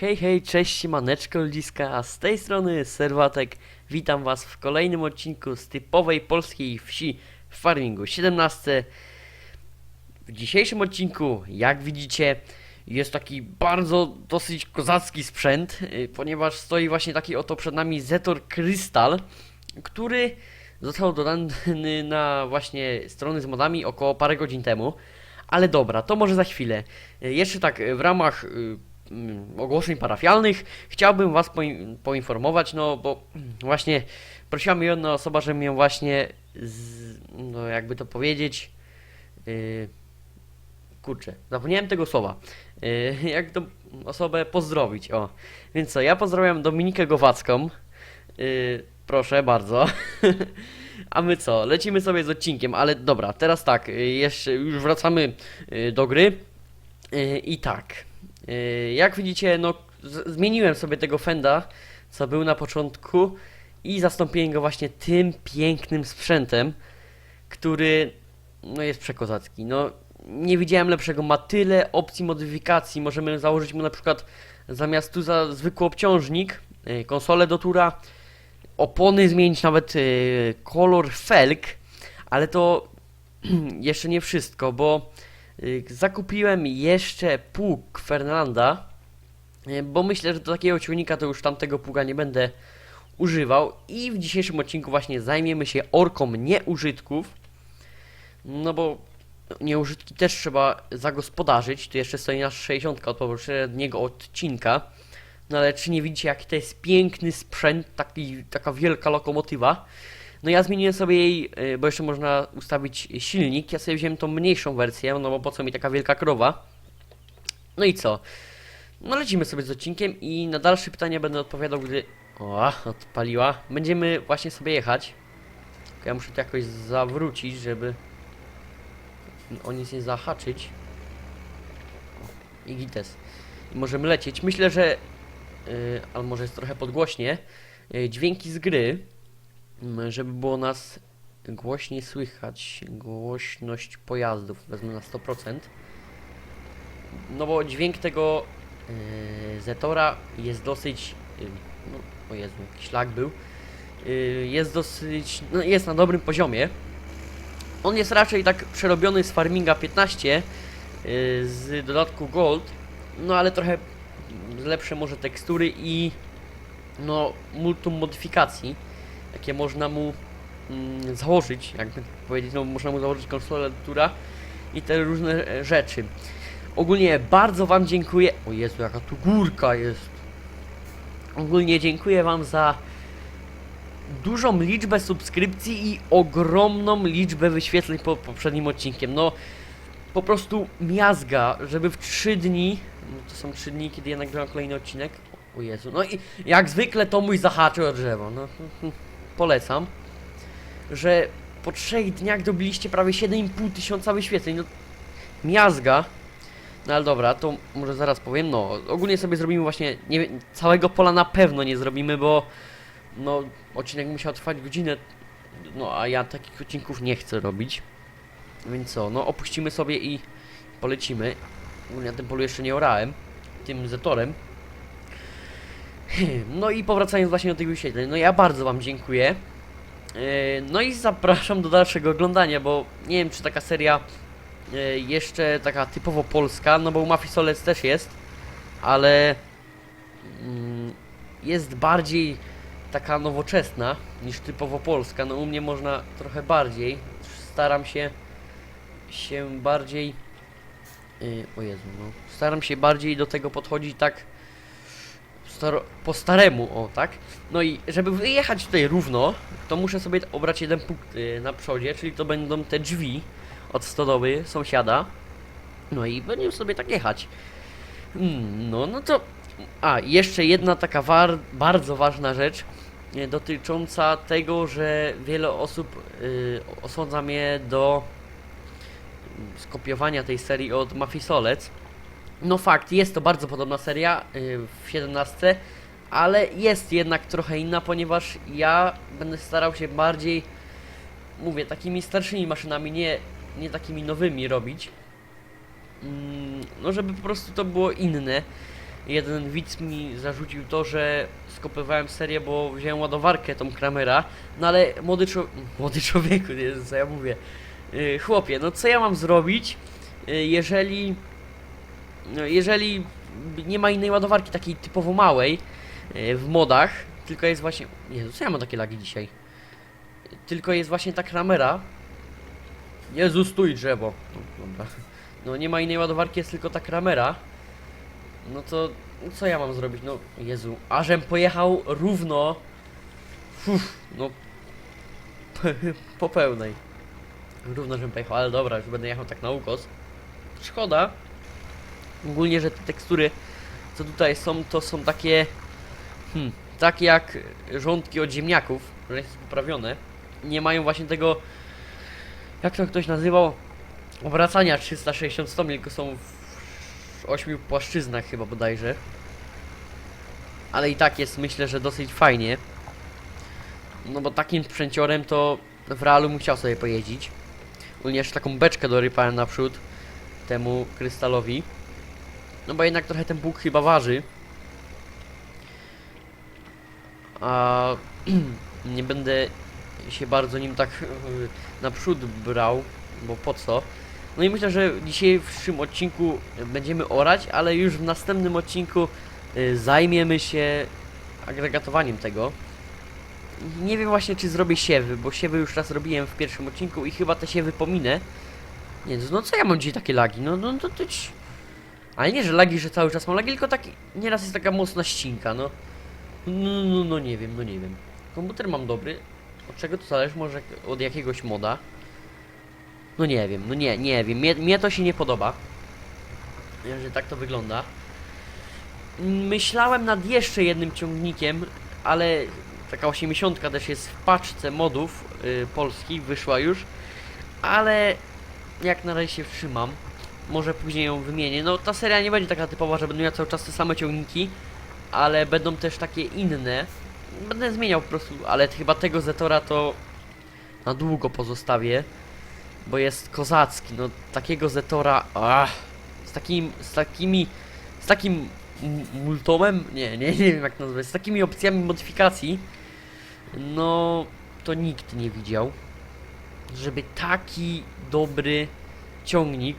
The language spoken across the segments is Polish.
Hej, hej, cześć, maneczko ludziska, a z tej strony Serwatek. Witam was w kolejnym odcinku z typowej polskiej wsi w farmingu 17. W dzisiejszym odcinku, jak widzicie, jest taki bardzo dosyć kozacki sprzęt, y, ponieważ stoi właśnie taki oto przed nami Zetor Crystal, który został dodany na właśnie strony z modami około parę godzin temu. Ale dobra, to może za chwilę. Y, Jeszcze tak, y, w ramach ogłoszeń parafialnych chciałbym Was poin- poinformować, no bo mm, właśnie prosiła mnie jedna osoba, żebym ją właśnie, z, no jakby to powiedzieć, yy, kurczę, zapomniałem tego słowa, yy, jak tą osobę pozdrowić, o. Więc co, ja pozdrawiam Dominikę Gowacką, yy, proszę bardzo. A my co, lecimy sobie z odcinkiem, ale dobra, teraz tak, y, jeszcze już wracamy y, do gry. Y, I tak, jak widzicie, no zmieniłem sobie tego Fenda, co był na początku i zastąpiłem go właśnie tym pięknym sprzętem, który no jest przekozacki. No nie widziałem lepszego, ma tyle opcji modyfikacji, możemy założyć mu na przykład zamiast tu za zwykły obciążnik, y, konsolę do tura, opony zmienić nawet y, kolor felg, ale to jeszcze nie wszystko, bo y, zakupiłem jeszcze pług Fernanda, y, bo myślę, że do takiego ciągnika to już tamtego pługa nie będę używał i w dzisiejszym odcinku właśnie zajmiemy się orką nieużytków, no bo nieużytki też trzeba zagospodarzyć, tu jeszcze stoi nasz 60 od poprzedniego odcinka, no ale czy nie widzicie jaki to jest piękny sprzęt, taki, taka wielka lokomotywa. No ja zmieniłem sobie jej, y, bo jeszcze można ustawić silnik, ja sobie wziąłem tą mniejszą wersję, no bo po co mi taka wielka krowa. No i co? No lecimy sobie z odcinkiem i na dalsze pytania będę odpowiadał, gdy... O, odpaliła. Będziemy właśnie sobie jechać. Ja muszę to jakoś zawrócić, żeby o nic nie zahaczyć. I gites. I możemy lecieć. Myślę, że... Yy, ale może jest trochę podgłośnie. Yy, dźwięki z gry, żeby było nas głośniej słychać. Głośność pojazdów wezmę na 100%. No bo dźwięk tego yy, Zetora jest dosyć... Yy, no, o Jezu, jakiś lag był. Yy, jest dosyć... No, jest na dobrym poziomie. On jest raczej tak przerobiony z Farminga 15 yy, z dodatku Gold, no ale trochę lepsze może tekstury i no multum modyfikacji, jakie można mu mm, założyć, jakby powiedzieć, no można mu założyć konsolę, która i te różne e, rzeczy. Ogólnie bardzo Wam dziękuję. O Jezu, jaka tu górka jest. Ogólnie dziękuję Wam za dużą liczbę subskrypcji i ogromną liczbę wyświetleń po poprzednim odcinkiem. No, po prostu miazga, żeby w 3 dni, no to są 3 dni, kiedy ja nagrywam kolejny odcinek. O Jezu, no i jak zwykle to mój zahaczył o drzewo, no polecam, że po 3 dniach dobiliście prawie 7,5 tysiąca wyświetleń, no miazga. No ale dobra, to może zaraz powiem, no ogólnie sobie zrobimy właśnie, nie całego pola na pewno nie zrobimy, bo no odcinek musiał trwać godzinę, no a ja takich odcinków nie chcę robić. Więc co, no opuścimy sobie i polecimy. Ogólnie na tym polu jeszcze nie orałem, tym zetorem. No i powracając właśnie do tych wyświetleń, no ja bardzo Wam dziękuję. Yy, No i zapraszam do dalszego oglądania, bo nie wiem czy taka seria yy, jeszcze taka typowo polska, no bo u Mafii Solec też jest, ale mm, jest bardziej taka nowoczesna niż typowo polska. No u mnie można trochę bardziej. Staram się się bardziej yy, o Jezu, no. Staram się bardziej do tego podchodzić tak po staremu, o tak. No i żeby wyjechać tutaj równo, to muszę sobie obrać jeden punkt yy, na przodzie, czyli to będą te drzwi od stodoły sąsiada. No i będziemy sobie tak jechać. Hmm, no, no to a, jeszcze jedna taka bardzo ważna rzecz e, dotycząca tego, że wiele osób y, osądza mnie do mm, skopiowania tej serii od Mafii Solec. No fakt, jest to bardzo podobna seria y, w 17, ale jest jednak trochę inna, ponieważ ja będę starał się bardziej, mówię, takimi starszymi maszynami, nie, nie takimi nowymi robić. Mm, no żeby po prostu to było inne. jeden widz mi zarzucił to, że skopywałem serię, bo wziąłem ładowarkę tą Kramera, no ale młody, czo- młody człowieku, nie, co ja mówię, yy, chłopie, no co ja mam zrobić, yy, jeżeli, jeżeli nie ma innej ładowarki takiej typowo małej yy, w modach, tylko jest właśnie, Jezu, co ja mam takie lagi dzisiaj? Tylko jest właśnie ta Kramera, Jezu, stój drzewo, no, dobra. No nie ma innej ładowarki, jest tylko ta Kramera. No to co ja mam zrobić? No Jezu, ażem pojechał równo. Uf, no po pełnej. Równo, żem pojechał, ale dobra, już będę jechał tak na ukos. Szkoda. Ogólnie, że te tekstury, co tutaj są, to są takie. Hmm, takie jak rządki od ziemniaków, że jest poprawione. Nie mają właśnie tego. Jak to ktoś nazywał? Obracania 360 stopni, tylko są w ośmiu płaszczyznach chyba bodajże. Ale i tak jest myślę, że dosyć fajnie. No bo takim sprzęciorem to w realu chciał sobie pojeździć. Ogólnie taką beczkę dorypałem naprzód temu krystalowi. No bo jednak trochę ten Bóg chyba waży. A nie będę się bardzo nim tak naprzód brał, bo po co? No i myślę, że w dzisiejszym odcinku będziemy orać, ale już w następnym odcinku y, zajmiemy się agregatowaniem tego. Nie wiem właśnie, czy zrobię siewy, bo siewy już raz robiłem w pierwszym odcinku i chyba te siewy pominę. Nie, no co ja mam dzisiaj takie lagi? No, no to tyć. Ale nie, że lagi, że cały czas mam lagi, tylko taki, nieraz jest taka mocna ścinka, no. No, no, no nie wiem, no nie wiem. Komputer mam dobry. Od czego to zależy? Może od jakiegoś moda? No nie wiem, no nie, nie wiem. Mnie, mnie to się nie podoba. Że tak to wygląda. Myślałem nad jeszcze jednym ciągnikiem, ale taka 80 też jest w paczce modów y, polskich, wyszła już. Ale jak na razie się wstrzymam. Może później ją wymienię. No ta seria nie będzie taka typowa, że będę miał cały czas te same ciągniki, ale będą też takie inne. Będę zmieniał po prostu, ale chyba tego Zetora to na długo pozostawię bo jest kozacki, no takiego Zetora, ach, z takim, z takimi, z takim multomem, nie, nie, nie wiem jak nazwać, z takimi opcjami modyfikacji, no to nikt nie widział, żeby taki dobry ciągnik,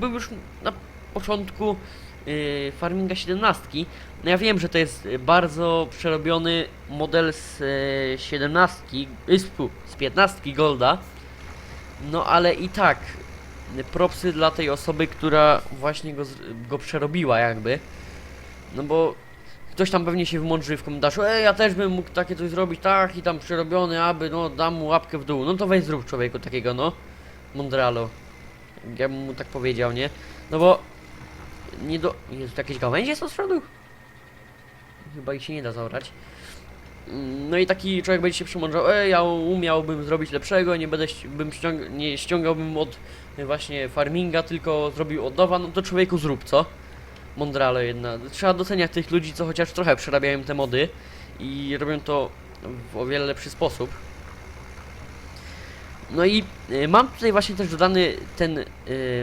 był już na początku yy, Farminga 17, no ja wiem, że to jest y, bardzo przerobiony model z yy, 17, yy, z, fu, z 15 Golda, no ale i tak, propsy dla tej osoby, która właśnie go, go przerobiła jakby. No bo ktoś tam pewnie się wymądrzy w komentarzu, ej, ja też bym mógł takie coś zrobić, tak, i tam przerobiony, aby, no, dam mu łapkę w dół. No to weź zrób człowieku takiego, no. Mondralo. Ja bym mu tak powiedział, nie? No bo nie do... Jest jakieś gałęzie są z przodu? Chyba ich się nie da zaorać. Mm, No i taki człowiek będzie się przymądrzał, ej, ja umiałbym zrobić lepszego, nie będę bym ściąg nie ściągałbym od y, właśnie farminga, tylko zrobił od nowa, no to człowieku zrób, co? Mądrale jedna. Trzeba doceniać tych ludzi, co chociaż trochę przerabiają te mody i robią to w o wiele lepszy sposób. No i y, mam tutaj właśnie też dodany ten y,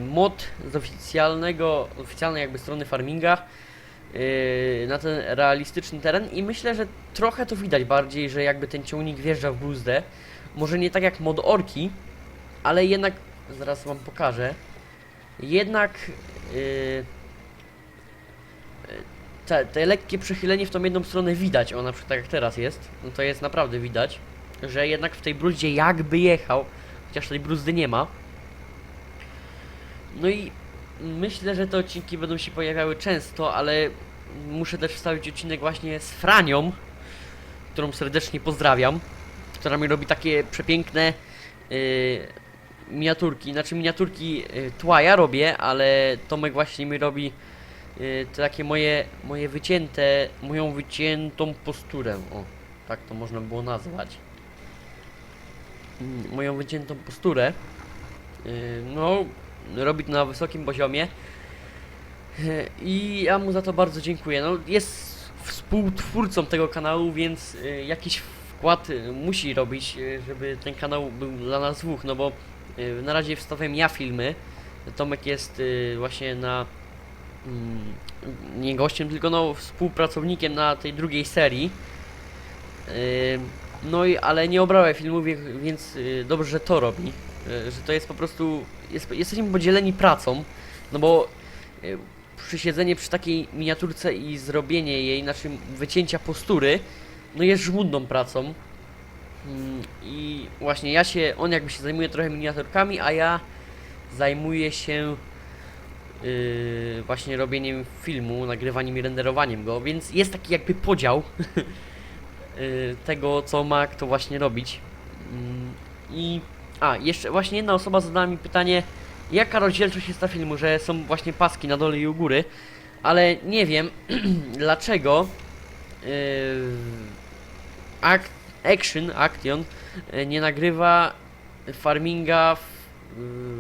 mod z oficjalnego, oficjalnej jakby strony farminga, yy, na ten realistyczny teren i myślę, że trochę to widać bardziej, że jakby ten ciągnik wjeżdża w bruzdę. Może nie tak jak mod orki, ale jednak, zaraz wam pokażę, jednak yy, yy, te, te lekkie przechylenie w tą jedną stronę widać, o na przykład tak jak teraz jest, no to jest naprawdę widać, że jednak w tej bruździe jakby jechał, chociaż tej bruzdy nie ma. No i myślę, że te odcinki będą się pojawiały często, ale muszę też wstawić odcinek właśnie z Franią, którą serdecznie pozdrawiam, która mi robi takie przepiękne yy, miniaturki, znaczy miniaturki yy, tła ja robię, ale Tomek właśnie mi robi yy, takie moje, moje wycięte, moją wyciętą posturę, o, tak to można było nazwać. Moją wyciętą posturę. Yy, no, robi to na wysokim poziomie. E, I ja mu za to bardzo dziękuję. No, jest współtwórcą tego kanału, więc e, jakiś wkład musi robić, żeby ten kanał był dla nas dwóch, no bo na razie wstawiam ja filmy. Tomek jest właśnie na mm, nie gościem, tylko no współpracownikiem na tej drugiej serii. No i ale nie obrałem filmu, więc yy, dobrze, że to robi. Yy, Że to jest po prostu. Jest, jesteśmy podzieleni pracą, no bo yy, przysiedzenie przy takiej miniaturce i zrobienie jej, znaczy wycięcia postury, no jest żmudną pracą. Mm, I właśnie ja się, on jakby się zajmuje trochę miniaturkami, a ja zajmuję się yy, właśnie robieniem filmu, nagrywaniem i renderowaniem go, więc jest taki jakby podział tego, co ma kto właśnie robić. Mm, I a, jeszcze właśnie jedna osoba zadała mi pytanie, jaka rozdzielczość jest ta filmu, że są właśnie paski na dole i u góry, ale nie wiem dlaczego yy, Act, Action, Action yy, nie nagrywa farminga w,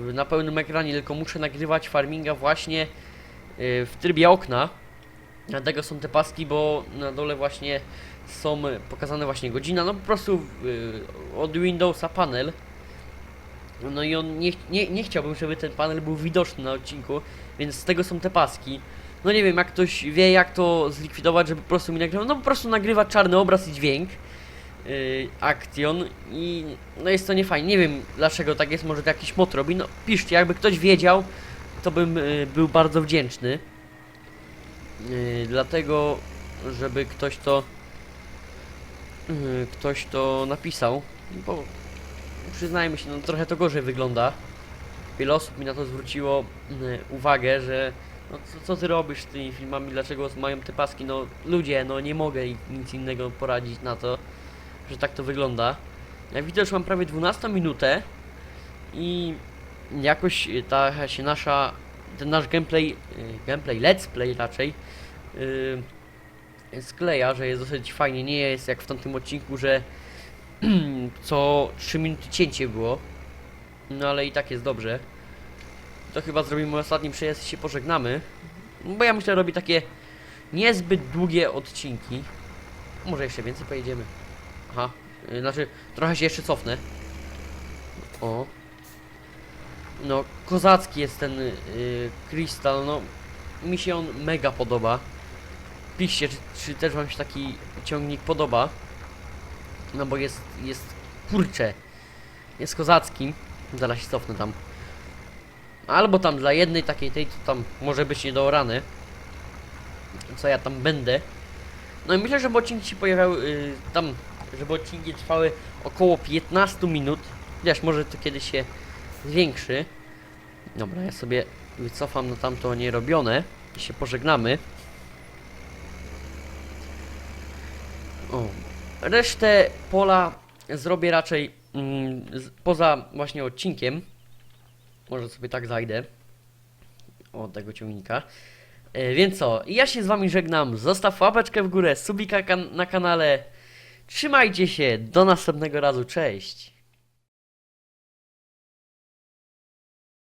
yy, na pełnym ekranie, tylko muszę nagrywać farminga właśnie yy, w trybie okna. Dlatego są te paski, bo na dole właśnie są pokazane właśnie godzina, no po prostu yy, od Windowsa panel. No i on nie, nie, nie chciałbym, żeby ten panel był widoczny na odcinku, więc z tego są te paski. No nie wiem, jak ktoś wie jak to zlikwidować, żeby po prostu mi nagrywał, no po prostu nagrywa czarny obraz i dźwięk. Yy, Action i no jest to niefajnie. Nie wiem dlaczego tak jest, może to jakiś mod robi. No piszcie, jakby ktoś wiedział, to bym yy, był bardzo wdzięczny. Yy, dlatego, żeby ktoś to yy, ktoś to napisał, bo przyznajmy się, no trochę to gorzej wygląda. Wiele osób mi na to zwróciło yy, uwagę, że no co, co ty robisz z tymi filmami, dlaczego mają te paski, no ludzie, no nie mogę nic innego poradzić na to, że tak to wygląda. Jak widzę, już mam prawie 12 minutę i jakoś y, ta się nasza, ten nasz gameplay, y, gameplay, let's play raczej, yy, skleja, że jest dosyć fajnie, nie jest jak w tamtym odcinku, że co 3 minuty cięcie było, no ale i tak jest dobrze. To chyba zrobimy ostatni przejazd i się pożegnamy, bo ja myślę, robi takie niezbyt długie odcinki. Może jeszcze więcej pojedziemy. Aha, y, znaczy trochę się jeszcze cofnę. O. No, kozacki jest ten y, krystal, no mi się on mega podoba. Piszcie, czy, czy też wam się taki ciągnik podoba. No bo jest, jest, kurcze, jest kozacki. Zaraz się cofnę tam. Albo tam dla jednej takiej tej, to tam może być niedoorany. Co ja tam będę. No i myślę, że odcinki się pojawiały y, tam, żeby odcinki trwały około 15 minut. Chociaż może to kiedyś się zwiększy. Dobra, ja sobie wycofam na tamto nierobione i się pożegnamy. O. Resztę pola zrobię raczej mm, poza właśnie odcinkiem. Może sobie tak zajdę. O tego ciągnika. E, więc co, ja się z wami żegnam. Zostaw łapeczkę w górę, subika kan na kanale. Trzymajcie się, do następnego razu, cześć.